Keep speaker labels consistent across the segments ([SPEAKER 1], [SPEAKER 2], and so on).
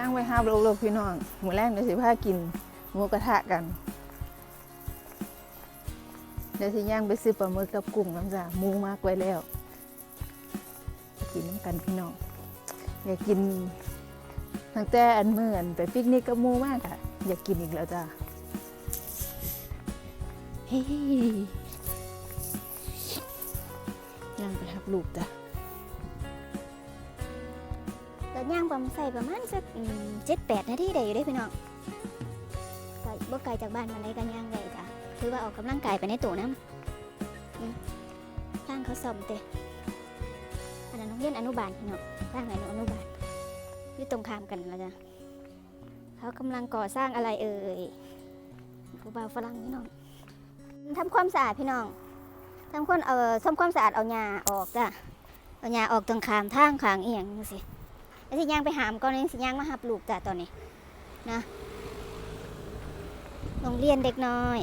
[SPEAKER 1] ย่างไปห้าโลกๆพี่น้องหมูแรกเดี๋ยวสิพากินหมูกระทะกันเดี๋ยวสิย่างไปซื้อปลาหมึกกับกุ้งน้ำจ้าหมูมากไว้แล้ว กินน้ำกันพี่น้องอยากกินตั้งแต่อันเมื่อนไปปิกนิกกับหมูมากอะอยากกินอีกแล้วจ้าเฮ้ยย่างไปทับลูกจ้ะ
[SPEAKER 2] ย่างประมาณใส่ประมาณสักเจ็ดแปดนาทีได้อยู่ได้พี่น้องกลบ่ไกลจากบ้านมันได้กันย่างได้จ้ะถือว่าออกกำลังกายไปในตัวน้ำอืมทางเขาซ่อมเตะอันนั้นโรงเรียนอนุบาลพี่น้องทางไหนอนุบาลอยู่ตรงข้ามกันแล้วจ้ะเขากำลังก่อสร้างอะไรเอ่ยผู้บ่าวฝรั่งพี่น้องทำความสะอาดพี่น้องทำความเอ่อทำความสะอาดเอาหญ้าออกจ้ะเอาหญ้าออกตรงขามทางขางเอียงจั อสิย่างไปหามก่อนนี่สิย่างมาหับลูกจ้ะตอนนี้นะโรงเรียนเด็กน้อย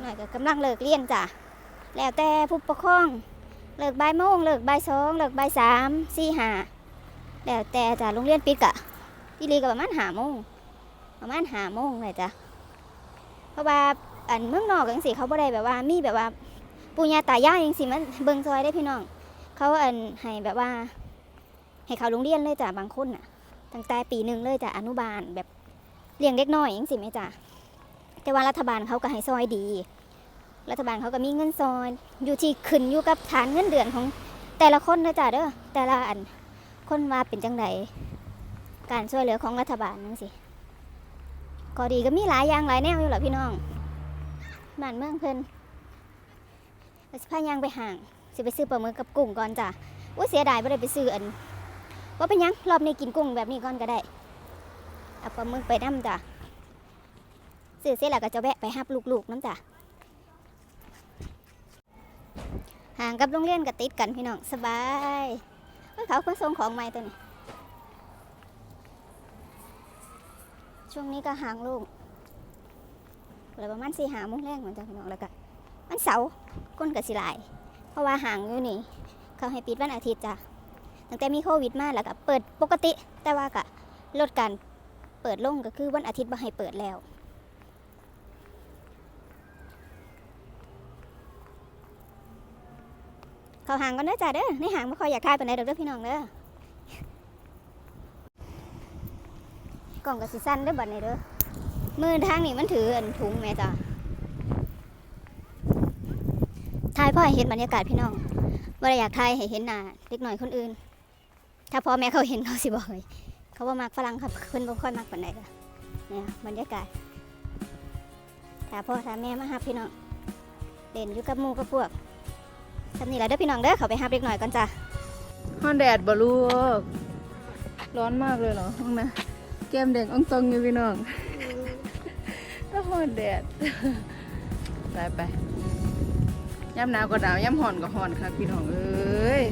[SPEAKER 2] หน่อยก็กำลังเลิกเรียนจ้ะแล้วแต่ผู้ปกครองเลิกบ่ายโมงเลิกบ่ายสองเลิกบ่ายสามสี่ห้าแล้วแต่จ้ะโรงเรียนปิดกะพี่ลีก็ประมาณห้าโมงประมาณห้าโมงเลยจ้ะเพราะว่าอันเมืองนอกจังสิเขาบ่ได้แบบว่ามีแบบว่า ปู่ย่าตายายยังสิมันเบิ่งซอยได้พี่น้อง เขาอันให้แบบว่า ให้เขาโรงเรียนเลยจ้ะบางคนน่ะ ตั้งแต่ปีหนึ่งเลยจ้ะอนุบาลแบบเลี้ยงเด็กน้อยยังสิไหมจ้ะแต่ว่ารัฐบาลเขาก็ให้ซอยดี รัฐบาลเขาก็มีเงินซอยอยู่ที่ขึ้นอยู่กับฐานเงินเดือนของแต่ละคนเลยจ้ะเด้อแต่ละอันคนว่าเป็นจังไดการช่วยเหลือของรัฐบาลนั่นสิก็ดีก็มีหลายอย่างหลายแนวอยู่แหละพี่น้องบ้านเมืองเพิ่น สิพายางไปห่าง สิไปซื้อปลาหมึกกับกุ้งก่อนจ้ะว่าเสียดายไม่ได้ไปซื้ออันว่าเป็นยังรอบนี้กินกุ้งแบบนี้ก่อนก็ได้เอาปลาหมึกไปน้ำจ้ะซื้อเสร็จแล้วก็จะแวะไปหับลูกๆน้ำจ้ะห่างกับโรงเรียนก็ติดกันพี่น้องสบายเฮ้ยเขาเพิ่งส่งของใหม่ตัวนี้ ช่วงนี้ก็ห่างลูกเลือประมาณสี่หาโมงแรกเหมือนจ้ะพี่น้องแล้วก็ วันเสาร์ก้นกับสิลาย เพราะว่าห่างอยู่นี่ เขาให้ปิดวันอาทิตย์จ้ะตั้งแต่มีโควิดมาแล้วก็เปิดปกติ แต่ว่าก็ลดการเปิดลงก็คือวันอาทิตย์บ่ให้เปิดแล้วเขาห่างกันเด้อจ้ะเด้อในห่างไม่ค่อยอยากทายไปานเด้อพี่น้องเด้อกล่องกับสิสั้นเด้อบัดนี้เด้อมือทางนี่มันถืออันถุงแม่จ้ะ ถ่ายพ่อให้เห็นบรรยากาศพี่น้องว่าอยากถ่ายให้เห็นหน้าเล็กหน่อยคนอื่น ถ้าพ่อแม่เขาเห็นเขาสิบอกเลยเขาว่ามักฝรั่งครับเพิ่นบ่ค่อยมักปานใดจ้ะเนี่ยบรรยากาศถ้าพ่อถ้าแม่มาหับพี่น้องเล่นอยู่กับหมู่กับพวกทำนี่แหละเด้อพี่น้องเด้อเขาไปหับเล็กหน่อยก่อนจ้ะ
[SPEAKER 1] ฮ้อนแดดบ่ลูกร้อนมากเลยเหรอห้องนะแก้มแดงอ่องตองอยู่พี่น้องถ้าฮ้อนแดดไปไป ย่ำหนาวก็หนาวย่ำห่อนก็ห่อนค่ะพี่น้องเอ้ย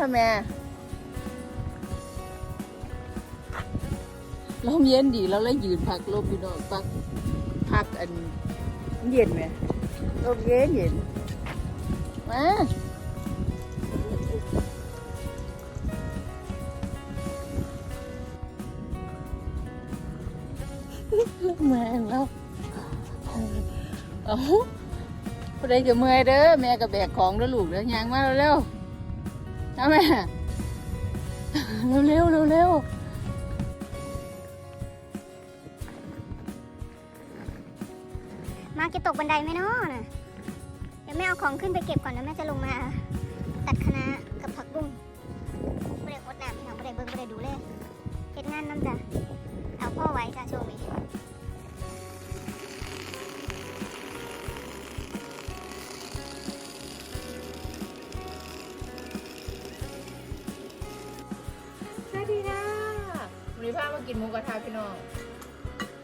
[SPEAKER 1] ทำแม่ลมเย็นดีแล้วเลยยืนพักลมพี่น้องพักพักอันเย็นไหมลมเย็นเย็นมาแม่งแล้วเอาพอได้จะเมื่อยเด้อแม่ก็แบกของเด้อลูกเด้อยางมาเร็ว ๆเอาแม่เร็วเร็ว
[SPEAKER 2] มาเก็บตกบันไดไหมเนาะน่ะเดี๋ยวแม่เอาของขึ้นไปเก็บก่อนแล้วแม่จะลงมาตัดคณะกับผักบุ้งไม่ได้อดน้ำพี่น้องไม่ได้เบิ้งไม่ได้ดูเลยเฮ็ดงานน้ำจ้ะเอาพ่อไว้จ้ะช่วงนี้
[SPEAKER 1] พี่น้อง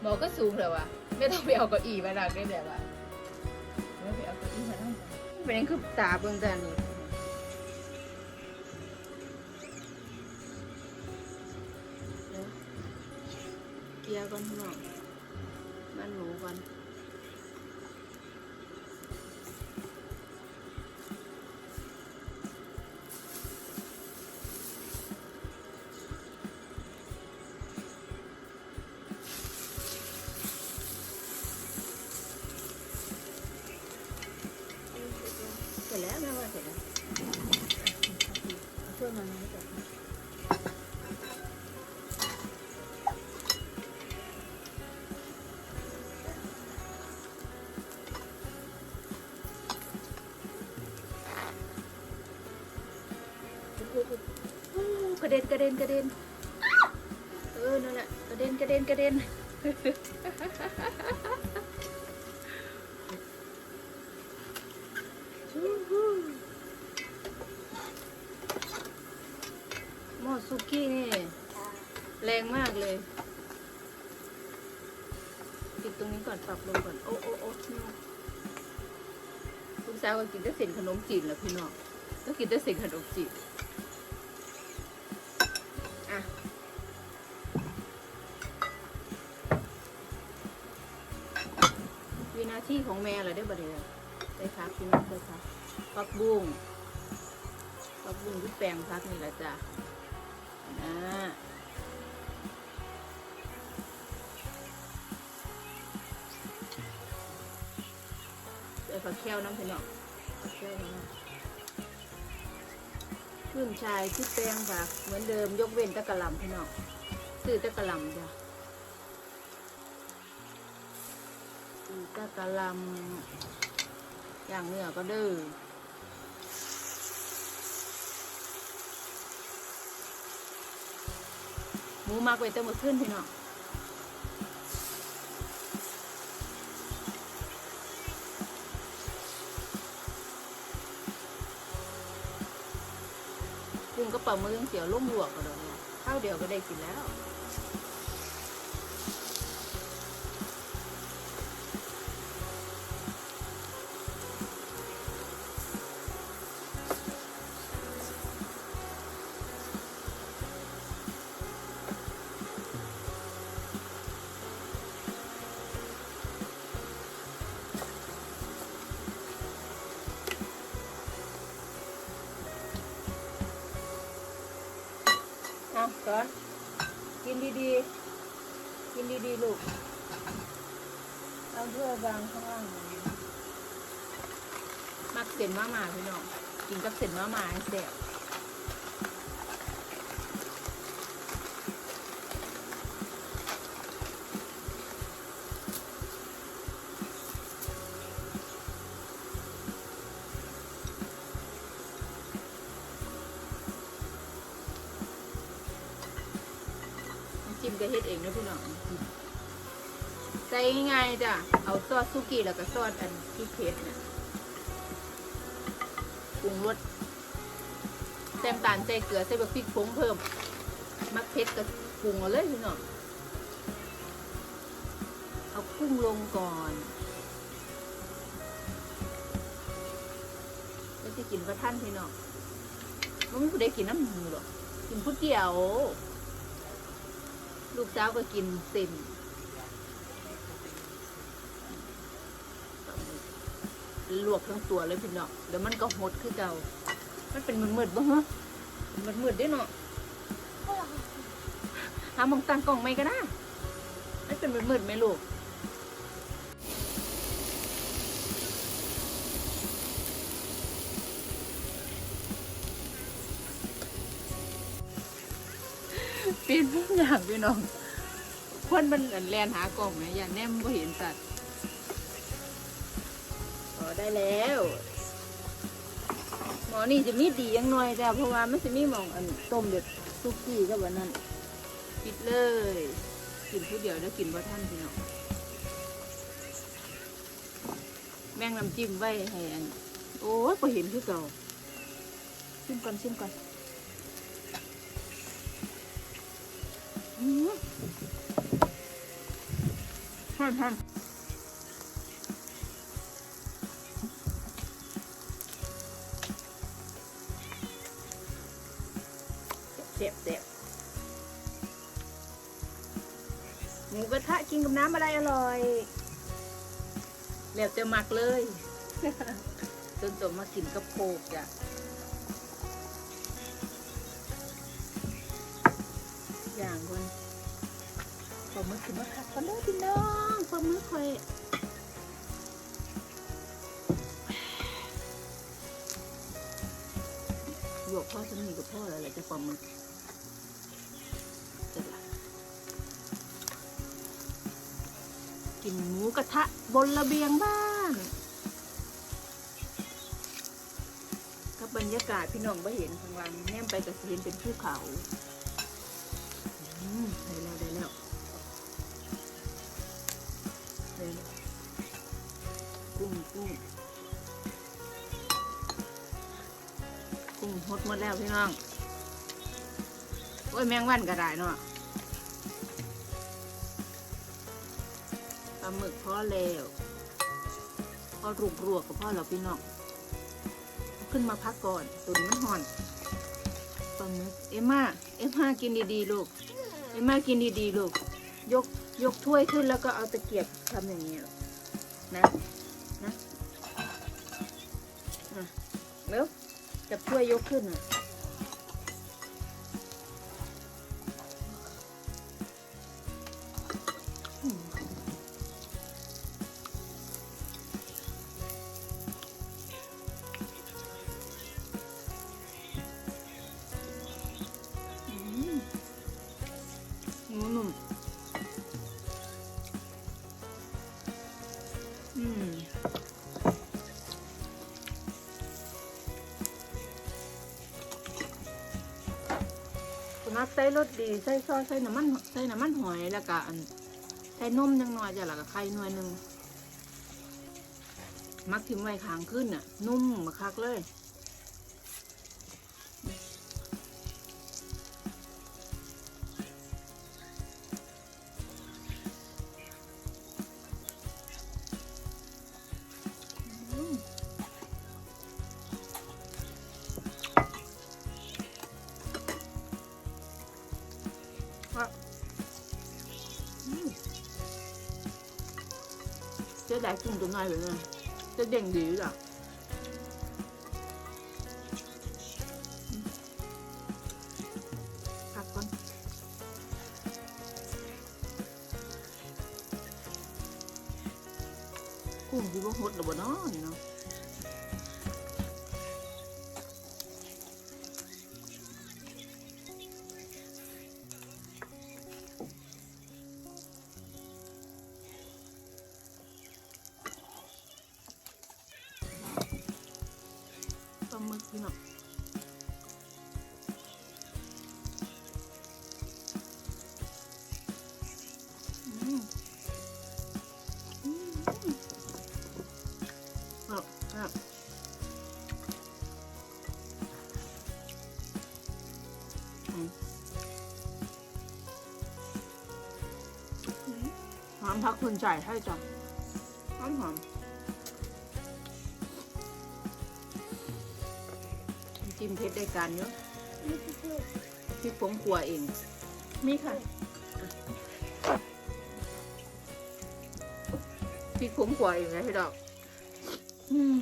[SPEAKER 1] หมอก็สูงเลยวะไม่ต้องไปเอาเก้าอี้มาดักได้แบบว่าไม่ไปเอาเก้าอี้มานั่งเป็นยังคือตาเบิ่งแต่นี่เดี๋ยวเกียร์ก่อนพี่น้องมันหมูก่อน ระเด็นกระเด็นกระเด็นเออนั่นแหละกระเด็นกระเด็นกระเด็นหม้อซุกี้นี่แรงมากเลยปิดตรงนี้ก่อนปรับลงก่อนโอ้โอ้โอ้ไม่เอลูกสาวก็กินแต่เส้นขนมจีนแล้วพี่น้องก็กินแต่เส้นขนมจีนอะวิ นาทีของแม่เหรได้บ่เลยได้พักพี่น้องได้พักพักบุ้งพักบุ้งที่แปลงพักนี่แหละจ้ะอ่าเดี๋ยวผักแค้วน้ำพี่น้องผักแค้วน้ำขึ้นชายที่แป้งค่ะ เหมือนเดิมยกเว้นตะกะหลำพี่น้องซื้อตะกะหลำจ้ะ ซื้อตะกะลำอย่างเนื้อก็เด้อหมูมากไว้แต่เมื่อคืนพี่น้องกุ้งกระป๋ามือเสียวลุ่มหลวกก็เลยข้าวเดียวก็ได้กินแล้ว เอาก่อน กินดีๆ กินดีๆ ลูก เอาเพื่อบางข้างล่างหน่มักเส้นมาหมาพี่น้อง กินกับเส้นมาหมาให้แซ่บน้ำจิ้มก็เฮ็ดเองนะพี่น้องใจง่ายจ้ะ เอาซอสซุกี้แล้วก็ซอสอันที่เผ็ดน่ะปรุงรสแต้มตาลใส่เกลือใส่แบบพริกผงเพิ่ม มักเผ็ดก็ปรุงเอาเลยพี่น้องเอากุ้งลงก่อนแล้วจะกินกระท่านพี่น้องมันไม่ผู้กินน้ำหมูหรอกกินผู้เดียว ลูกสาวก็กินเต็มลวกทั้งตัวเลยพี่น้องเดี๋ยวมันก็หดคือเก่ามันเป็นมืดๆบ้างฮะมันมืดๆด้วยเนาะหามองตั้งกล่องไม่ก็ได้มันเป็นมืดๆไหมลูก ปลี่ยนทุกอย่างพี่น้องคนมันอันแลนหากล่องไหมอย่าแนมก็เห็นสัตว์พอได้แล้ว หมอนี่จะมีดีอยังน้อยจ้ะเพราะว่ามันจะมีหมองอันต้มเด็ดซุกี้กับวันนั้นปิดเลย กินผู้เดียวแล้วกินบ่ท่านพี่น้องแม่งน้ำจิ้มไว้ให้อันโอ้ยพอเห็นคือเก่าชิมก่อนชิมก่อน ท่านท่านเจ็บเจ็บหมูกระทะกินกับน้ำอะไรอร่อยแล้วจะหมักเลยจนตัวมากินกับโคกจ้ะอย่างคนป ลาหมึกกินมาคักคนเด้อพี่น้องปลาหมึกคอยหยกพ่อจะมีกับพ่ออะไรจะปลาหมึกจะละกินหมูกระทะบนระเบียงบ้านกับบรรยากาศพี่น้องไม่เห็นข้างล่างแนมไปก็สิเห็นเป็นภูเขาอืมได้แล้วได้แล้ว กุ้ง กุ้งหดหมดแล้วพี่น้อง โอ้ยแมงวันก็ได้เนาะปลาหมึกพอแล้วพอรุกรวกกับพ่อเราพี่น้อง ขึ้นมาพักก่อนตัวนี้มันห่อนปลาหมึกเอ็มมาเอ็มมากินดีๆลูก เอ็มมากินดีๆลูก ยกยกถ้วยขึ้นแล้วก็เอาตะเกียบทำอย่างนี้นะ จะช่วยยกขึ้นอะ ใส่รสดีใส่ซอสใส่น้ำมันใส่น้ำมันหอยแล้วก็อันใส่นมจังหน่อยจ้ะแล้วก็ไข่หน่วยหนึ่งมักทิ้งไว้ค้างขึ้นน่ะ นุ่มมาคักเลย เจ๊ได้กุ้งตัวน้อ พี่น้องครับหอมพักคุณจ่ายให้จ้ะหอมหอม จิ้มเพชรได้การเยอะพริกผงขัวเอง มีค่ะพริกผงขัวเองนะพี่ดอก อืม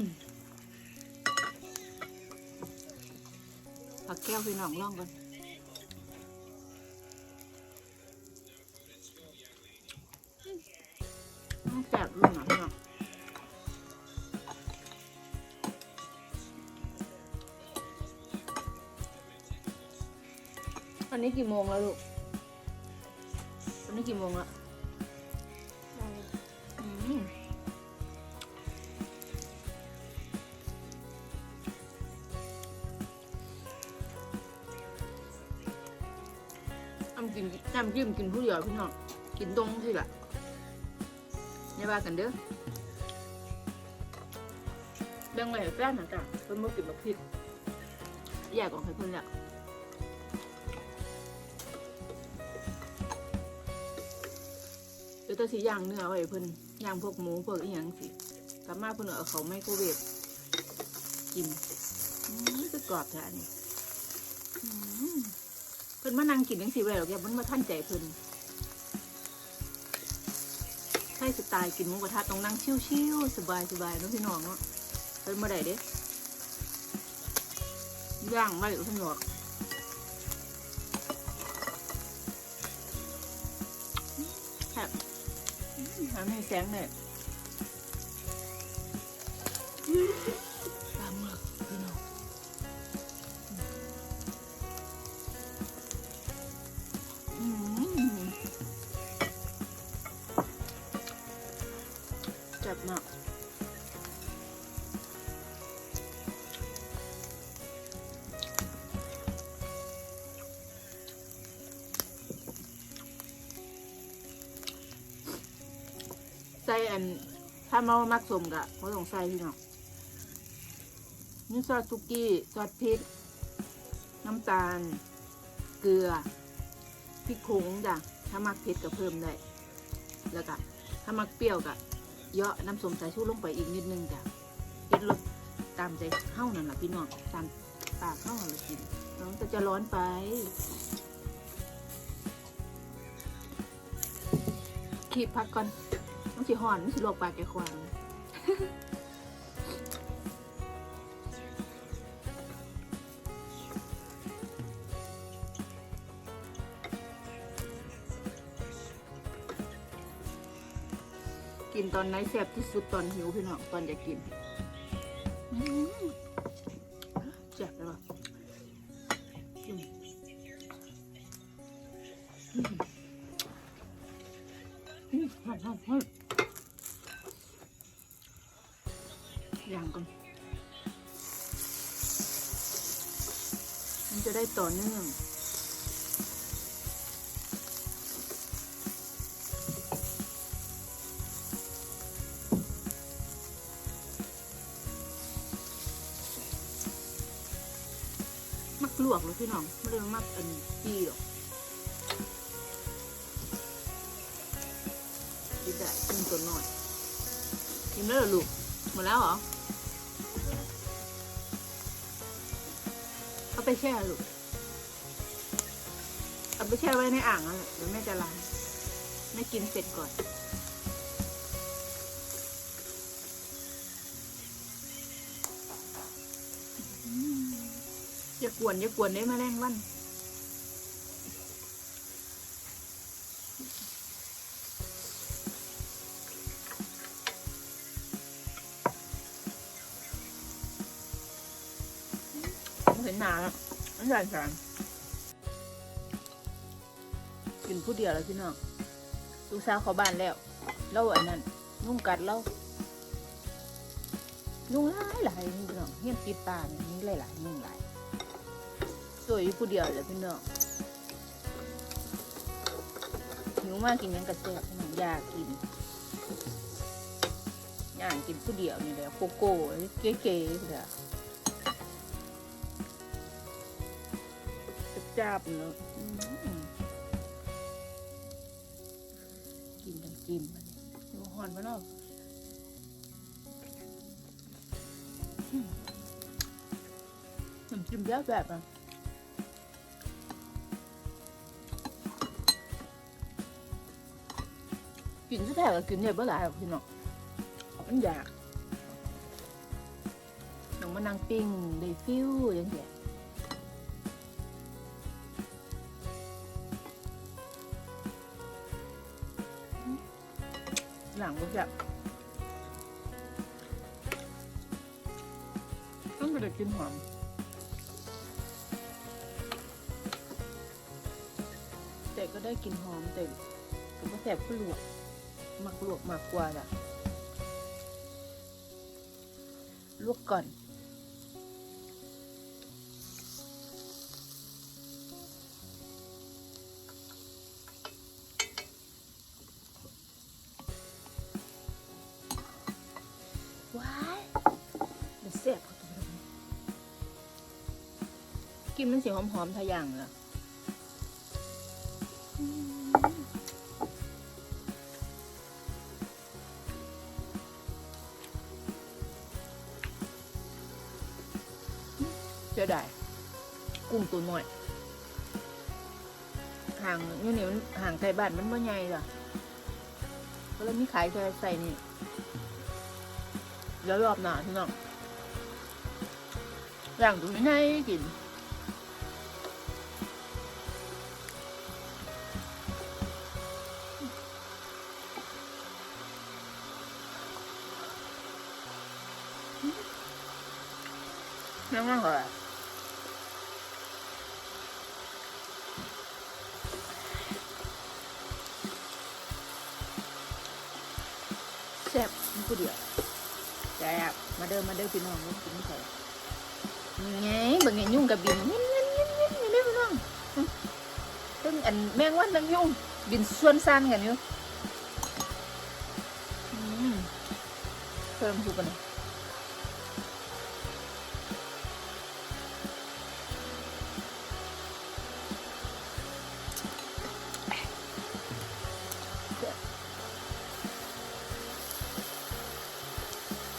[SPEAKER 1] ผักแก้วพี่น้องล่องกัน นนี้กี่โมงแล้วลูกอันนี้กี่โมงละอืมน้ำกินน้ำจิ้มกินผู้เดียวพี่น้อง กินตรงสิล่ะอย่าว่ากันเด้อแบ่งไว้ให้แฟนนะจ้ะเพิ่นบ่กินบักพริกแยกออกให้เพิ่นแล้ว ยวแตะสิย่างเนื้อไว้เพิ่นย่างพวกหมูพวกอีหยังสิกลับมาเพิ่นเอาเขาไม่โครเวฟกินอืมคือกรอบแท้นนี้อืมเพิ่นมานั่งกินจังซี่ไว้หรอกอย่ามันมาทันใจเพิ่นใช่สไตล์กินหมูกระทะต้องนั่งชิวๆสบายๆเนาะพี่น้องเนาะเป็นมาได้เด้ย่างมาเดี๋ยวสนุก ให้แสงเนี่ย อัน ถ้าเมามักสมกะเขาต้องใส่พี่น้องนี่ซอสซุกี้ซอสพริก น้ำตาล เกลือพริกผงจ้ะถ้ามักเผ็ดก็เพิ่มได้ แล้วก็ถ้ามักเปรี้ยวก็เยอะน้ำส้มสายชูลงไปอีกนิดนึงจ้ะเฮ็ดรสตามใจเข้านั่นแหละพี่น้องตามปากเข้าเรากินน้องแต่จะร้อนไปขีบพักก่อน มันสิห่อนมันสิลวกปากแกควางกินตอนไหนแซ่บที่สุดตอนหิวพี่น้องตอนอยากกิน ลวกเลยพี่น้องไม่ได้มักอันจี้หรอกกินได้กินตัวหน่อยกินได้เหรอลูกหมดแล้วเหรอเอาไปแช่ลูกเอาไปแช่ไว้ในอ่างนั่นแหละเดี๋ยวแม่จะล้างแม่กินเสร็จก่อนากวนอย่ากวนได้มาแรงวันเห็นหนาแล้วมันใหญ่สารกินผู้เดียวแล้วพี่น้องลูกสาวเขาบ้านแล้วเล่าอันนั้นนุ่งกัดเล่านุ่งหลายหลายนี่พี่น้องเฮียนปิดตาเนี่ยนี่หลายหลายนุ่งหลาย ตัวอยู่ผู้เดียวเลยพี่น้องหิวมากกินยังกระเซ็บพี่น้องยากกินอยากกินผู้เดียวนี่แหละโกโก้เก๋ๆเลยจับเนาะกินกันกินมันดูหอนมาเนาะอืมน้ำจิ้มแบบแบบอะ กินแท้ๆก็กินได้บ่หลายหรอกพี่น้องมันอยากต้องมานั่งปิ้งได้ฟิวอย่างเงี้ยหลังก็จะต้องไปได้กินหอมแต่ก็ได้กลินหอมแต่ก็บ่แสบก็ลวก หมักลวกหมักกวาดอะลวกก่อน ว้ายเดี๋ยวเสียบเข้าไปกินมันสีหอมๆทะยังเหรอ บ้านมันไม่ใหญ่หรอก็เลยมีขายแค่ใส่นี่แล้วรอบหน้าพี่น้องย่างตรงนี้ให้กินยังไงเหรอแซ่บมันกูเดียวแซ่บมาเดินมาเดินพี่น้องนี่กินไม่ใช่ไงบางไงยุ่งกับบินเงี้ยเงี้ยเงี้ยเงี้ยพี่น้องตึ้งอันแมงวันตั้งยุ่งบินส่วนสั้นกันอยู่อืมเพิ่มทุกคนอย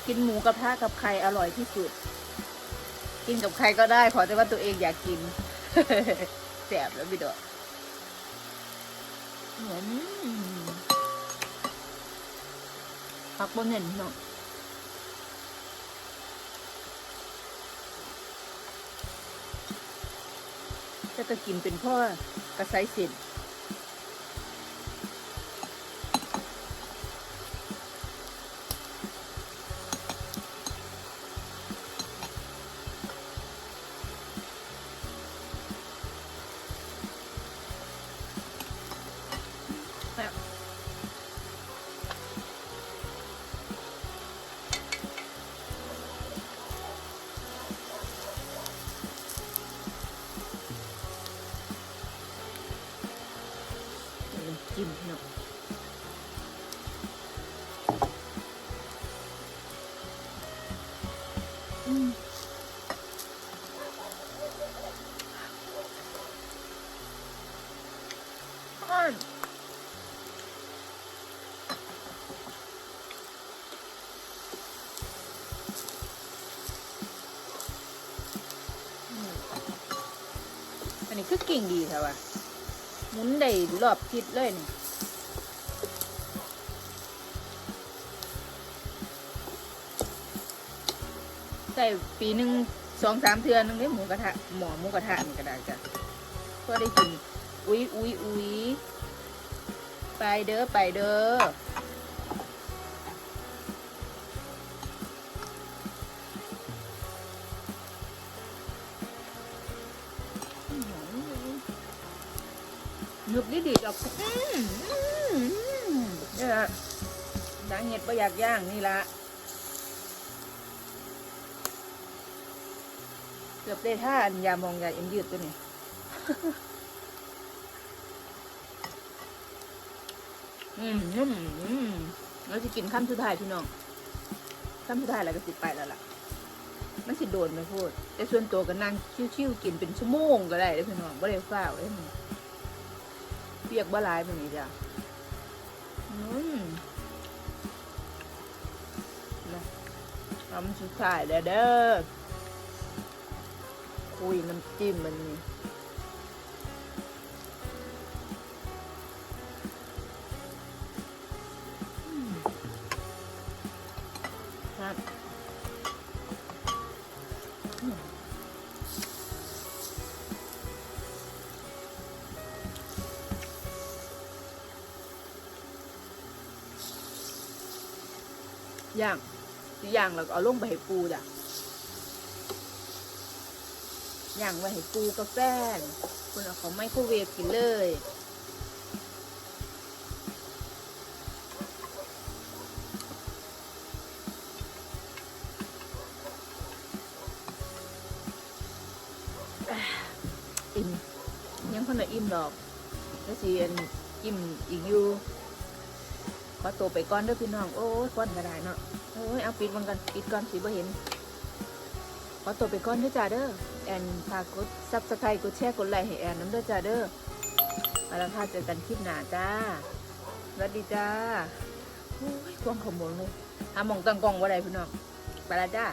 [SPEAKER 1] กินหมูกระทะกับใครอร่อยที่สุด กินกับใครก็ได้ ขอแต่ว่าตัวเองอยากกินแสบแล้วพี่ดอกเหมือนพักบนเห็นเนาะจะก็กินเป็นพ่อกระไซสินจิ้ คือกิ่งดีค่ะว่ะหมุนได้รอบทิศเลยนี่ใส่ปีหนึ่งสองสามเทือนนึงได้หมูกระทะหมอหมูกระทะนี่ก็ได้จ้ะเพื่อได้กินอุ้ยอุ้ยอุ้ยไปเด้อไปเด้อ นึกดีดีๆดอกอืมนี่ละดังเห็ดประอยากย่างนี่ละเกือบได้ท่าอันยามองยาเอ็นยืดตัวนี้อืมอืมอืมเราจะกินข้ามสุดท้ายพี่น้องข้ามสุดท้ายแล้วก็สิไปแล้วล่ะมันสิโดนไหมพูด แต่ส่วนตัวก็นั่งชิวๆกินเป็นชั่วโมงก็ได้เด้อพี่น้องไม่ได้ฟ้าวเลย เปียกบ่หลายมันนี้จ้ะอืมนะทำสุดท้ายแล้วเด้อคุยน้ำจิ้มมันนี่ สิย่างแล้วก็เอาลงไปให้ปูจ้ะย่างไว้ให้ปูกาแฟคุณเอาของไมโครเวฟกินเลยอิ่มยังคนละอิ่มดอกแล้วสิอันอิ่มอีกอยู่ขอตัวไปก่อนเด้อพี่น้อง โอ้ยก่อนก็ได้เนาะ โอ้ยเอาปิดมันกันปิดก่อนสิบ่เห็นขอตัวไปก่อนด้วยจ้าเด้อแอนฝากกดซับสไครต์กดแชร์กดไลค์ให้แอนน้ำเด้อจ้าเด้อมาแล้วค่ะเจอกันคลิปหน้าจ้าสวัสดีจ้าโอ้ยควงขโมยเลยหาหมองตั้งกล้องว่าไรพี่น้องไปแล้วจ้า